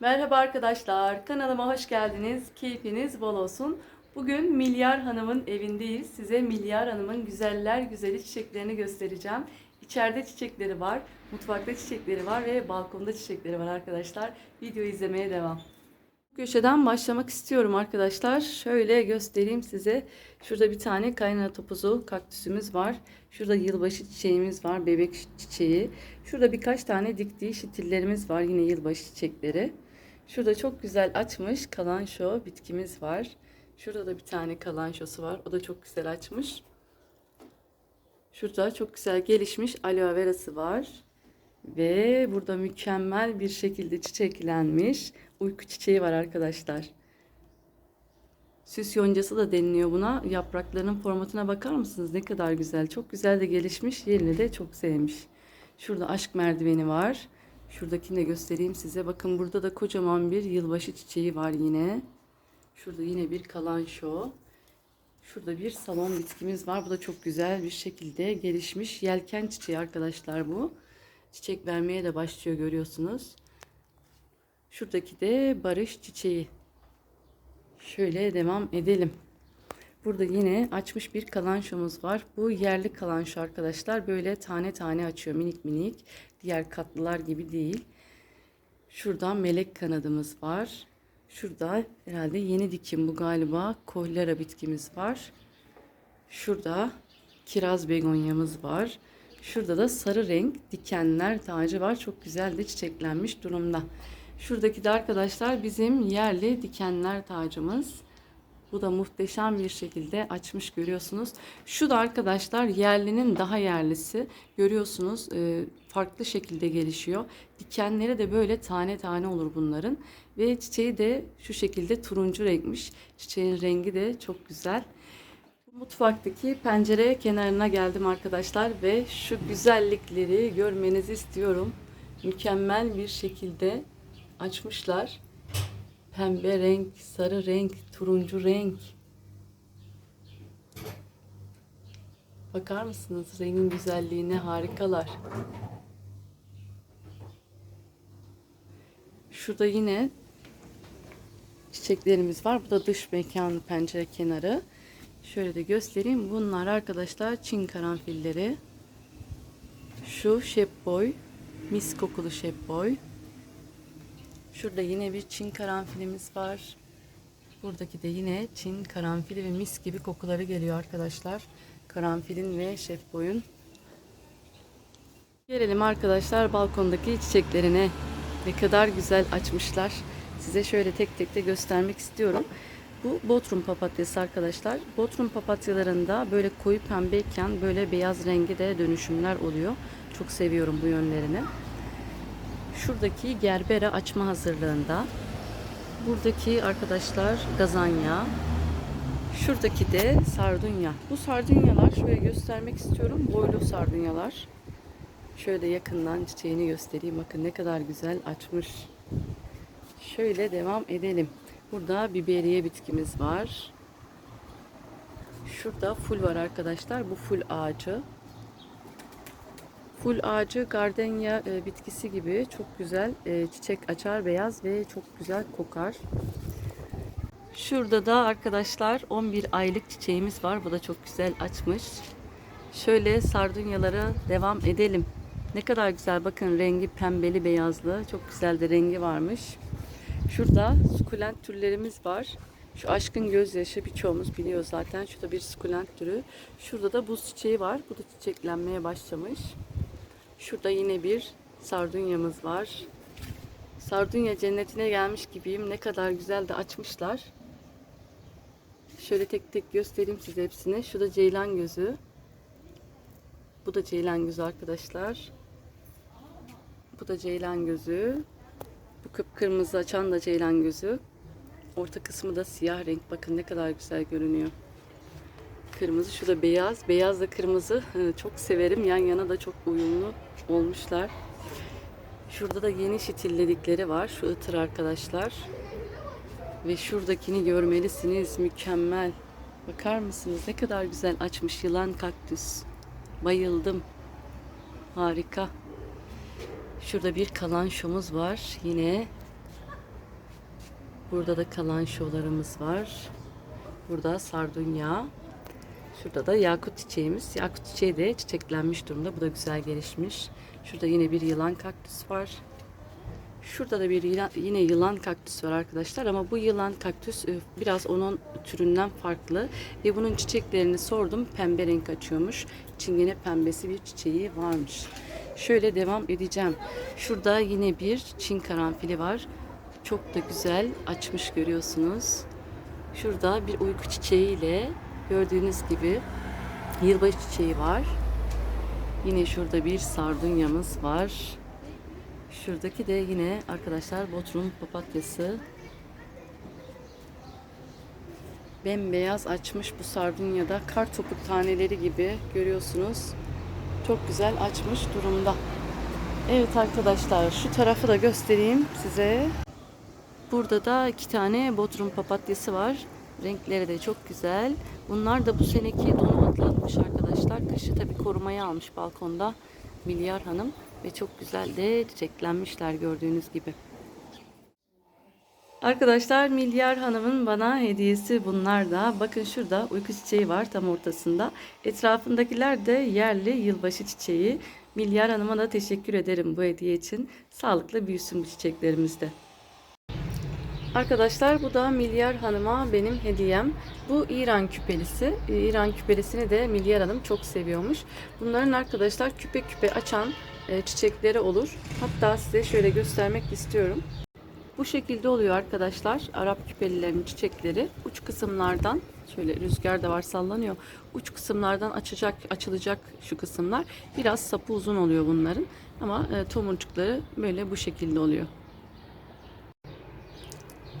Merhaba arkadaşlar, kanalıma hoş geldiniz. Keyfiniz bol olsun. Bugün Milyar Hanım'ın evindeyiz. Size Milyar Hanım'ın güzeller güzeli çiçeklerini göstereceğim. İçeride çiçekleri var, mutfakta çiçekleri var ve balkonda çiçekleri var arkadaşlar. Video izlemeye devam. Köşeden başlamak istiyorum arkadaşlar. Şöyle göstereyim size. Şurada bir tane kaynana topuzu kaktüsümüz var. Şurada yılbaşı çiçeğimiz var. Bebek çiçeği. Şurada birkaç tane diktiği şitillerimiz var. Yine yılbaşı çiçekleri. Şurada çok güzel açmış kalanşo bitkimiz var. Şurada da bir tane kalanşosu var. O da çok güzel açmış. Şurada çok güzel gelişmiş aloe verası var. Ve burada mükemmel bir şekilde çiçeklenmiş uyku çiçeği var arkadaşlar. Süs yoncası da deniliyor buna. Yapraklarının formatına bakar mısınız? Ne kadar güzel. Çok güzel de gelişmiş. Yerini de çok sevmiş. Şurada aşk merdiveni var. Şuradakini de göstereyim size. Bakın burada da kocaman bir yılbaşı çiçeği var yine. Şurada yine bir kalanşo. Şurada bir salon bitkimiz var. Bu da çok güzel bir şekilde gelişmiş. Yelken çiçeği arkadaşlar bu. Çiçek vermeye de başlıyor görüyorsunuz. Şuradaki de barış çiçeği. Şöyle devam edelim. Burada yine açmış bir kalanşomuz var. Bu yerli kalanşo arkadaşlar. Böyle tane tane açıyor minik minik. Diğer katlılar gibi değil. Şurada melek kanadımız var. Şurada herhalde yeni dikim bu galiba. Kohlera bitkimiz var. Şurada kiraz begonyamız var. Şurada da sarı renk dikenler tacı var. Çok güzel de çiçeklenmiş durumda. Şuradaki de arkadaşlar bizim yerli dikenler tacımız. Bu da muhteşem bir şekilde açmış görüyorsunuz. Şu da arkadaşlar yerlinin daha yerlisi. Görüyorsunuz e, farklı şekilde gelişiyor. Dikenleri de böyle tane tane olur bunların. Ve çiçeği de şu şekilde turuncu renkmiş. Çiçeğin rengi de çok güzel. Mutfaktaki pencere kenarına geldim arkadaşlar ve şu güzellikleri görmenizi istiyorum. Mükemmel bir şekilde açmışlar. Pembe renk, sarı renk, turuncu renk. Bakar mısınız rengin güzelliğine harikalar. Şurada yine çiçeklerimiz var. Bu da dış mekan pencere kenarı. Şöyle de göstereyim. Bunlar arkadaşlar Çin karanfilleri. Şu şepboy. Mis kokulu şepboy. Şurada yine bir Çin karanfilimiz var. Buradaki de yine Çin karanfili ve mis gibi kokuları geliyor arkadaşlar. Karanfilin ve şefboyun. Gelelim arkadaşlar balkondaki çiçeklerine. Ne kadar güzel açmışlar. Size şöyle tek tek de göstermek istiyorum. Bu Bodrum papatyası arkadaşlar. Bodrum papatyalarında böyle koyu pembeyken böyle beyaz rengi de dönüşümler oluyor. Çok seviyorum bu yönlerini. Şuradaki gerbere açma hazırlığında. Buradaki arkadaşlar gazanya. Şuradaki de sardunya. Bu sardunyalar şöyle göstermek istiyorum. Boylu sardunyalar. Şöyle yakından çiçeğini göstereyim. Bakın ne kadar güzel açmış. Şöyle devam edelim. Burada biberiye bitkimiz var. Şurada ful var arkadaşlar. Bu ful ağacı. Ful ağacı gardenya e, bitkisi gibi çok güzel e, çiçek açar beyaz ve çok güzel kokar. Şurada da arkadaşlar 11 aylık çiçeğimiz var. Bu da çok güzel açmış. Şöyle sardunyalara devam edelim. Ne kadar güzel bakın rengi pembeli beyazlı. Çok güzel de rengi varmış. Şurada sukulent türlerimiz var. Şu aşkın gözyaşı birçoğumuz biliyor zaten. Şurada bir sukulent türü. Şurada da buz çiçeği var. Bu da çiçeklenmeye başlamış. Şurada yine bir sardunyamız var. Sardunya cennetine gelmiş gibiyim. Ne kadar güzel de açmışlar. Şöyle tek tek göstereyim size hepsini. Şu da ceylan gözü. Bu da ceylan gözü arkadaşlar. Bu da ceylan gözü. Bu kıpkırmızı açan da ceylan gözü. Orta kısmı da siyah renk. Bakın ne kadar güzel görünüyor. Kırmızı. Şu da beyaz. Beyaz da kırmızı. Çok severim. Yan yana da çok uyumlu olmuşlar. Şurada da yeni şitilledikleri var. Şu ıtır arkadaşlar. Ve şuradakini görmelisiniz. Mükemmel. Bakar mısınız? Ne kadar güzel açmış yılan kaktüs. Bayıldım. Harika. Şurada bir kalanşomuz var. Yine Burada da kalan şolarımız var. Burada sardunya. Şurada da yakut çiçeğimiz. Yakut çiçeği de çiçeklenmiş durumda. Bu da güzel gelişmiş. Şurada yine bir yılan kaktüs var. Şurada da bir yılan, yine yılan kaktüs var arkadaşlar ama bu yılan kaktüs e, biraz onun türünden farklı ve bunun çiçeklerini sordum pembe renk açıyormuş. Çingene pembesi bir çiçeği varmış. Şöyle devam edeceğim. Şurada yine bir çin karanfili var. Çok da güzel açmış görüyorsunuz. Şurada bir uyku çiçeğiyle gördüğünüz gibi yılbaşı çiçeği var. Yine şurada bir sardunyamız var. Şuradaki de yine arkadaşlar Bodrum papatyası. Bembeyaz açmış bu sardunyada kar topu taneleri gibi görüyorsunuz. Çok güzel açmış durumda. Evet arkadaşlar şu tarafı da göstereyim size. Burada da iki tane Bodrum papatyası var. Renkleri de çok güzel. Bunlar da bu seneki donu atlatmış arkadaşlar. Kışı tabi korumaya almış balkonda Milyar Hanım. Ve çok güzel de çiçeklenmişler gördüğünüz gibi. Arkadaşlar Milyar Hanım'ın bana hediyesi bunlar da. Bakın şurada uyku çiçeği var tam ortasında. Etrafındakiler de yerli yılbaşı çiçeği. Milyar Hanım'a da teşekkür ederim bu hediye için. Sağlıklı büyüsün bu çiçeklerimiz de. Arkadaşlar bu da Milyar Hanım'a benim hediyem. Bu İran küpelisi. Ee, İran küpelisini de Milyar Hanım çok seviyormuş. Bunların arkadaşlar küpe küpe açan e, çiçekleri olur. Hatta size şöyle göstermek istiyorum. Bu şekilde oluyor arkadaşlar. Arap küpelilerin çiçekleri uç kısımlardan şöyle rüzgar da var sallanıyor. Uç kısımlardan açacak, açılacak şu kısımlar. Biraz sapı uzun oluyor bunların. Ama e, tomurcukları böyle bu şekilde oluyor.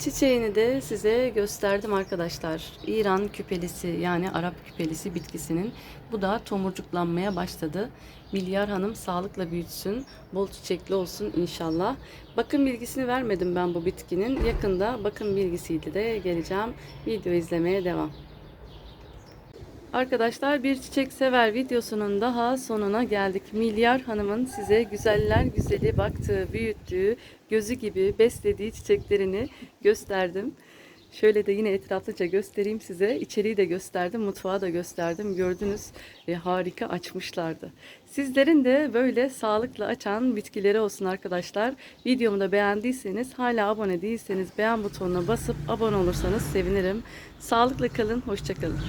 Çiçeğini de size gösterdim arkadaşlar. İran küpelisi yani Arap küpelisi bitkisinin. Bu da tomurcuklanmaya başladı. Milyar Hanım sağlıkla büyütsün. Bol çiçekli olsun inşallah. Bakım bilgisini vermedim ben bu bitkinin. Yakında bakım bilgisiyle de geleceğim. Video izlemeye devam. Arkadaşlar bir çiçek sever videosunun daha sonuna geldik. Milyar Hanım'ın size güzeller güzeli baktığı, büyüttüğü, gözü gibi beslediği çiçeklerini gösterdim. Şöyle de yine etraflıca göstereyim size. İçeriği de gösterdim, mutfağı da gösterdim. Gördünüz e, harika açmışlardı. Sizlerin de böyle sağlıklı açan bitkileri olsun arkadaşlar. Videomu da beğendiyseniz, hala abone değilseniz beğen butonuna basıp abone olursanız sevinirim. Sağlıklı kalın, hoşçakalın.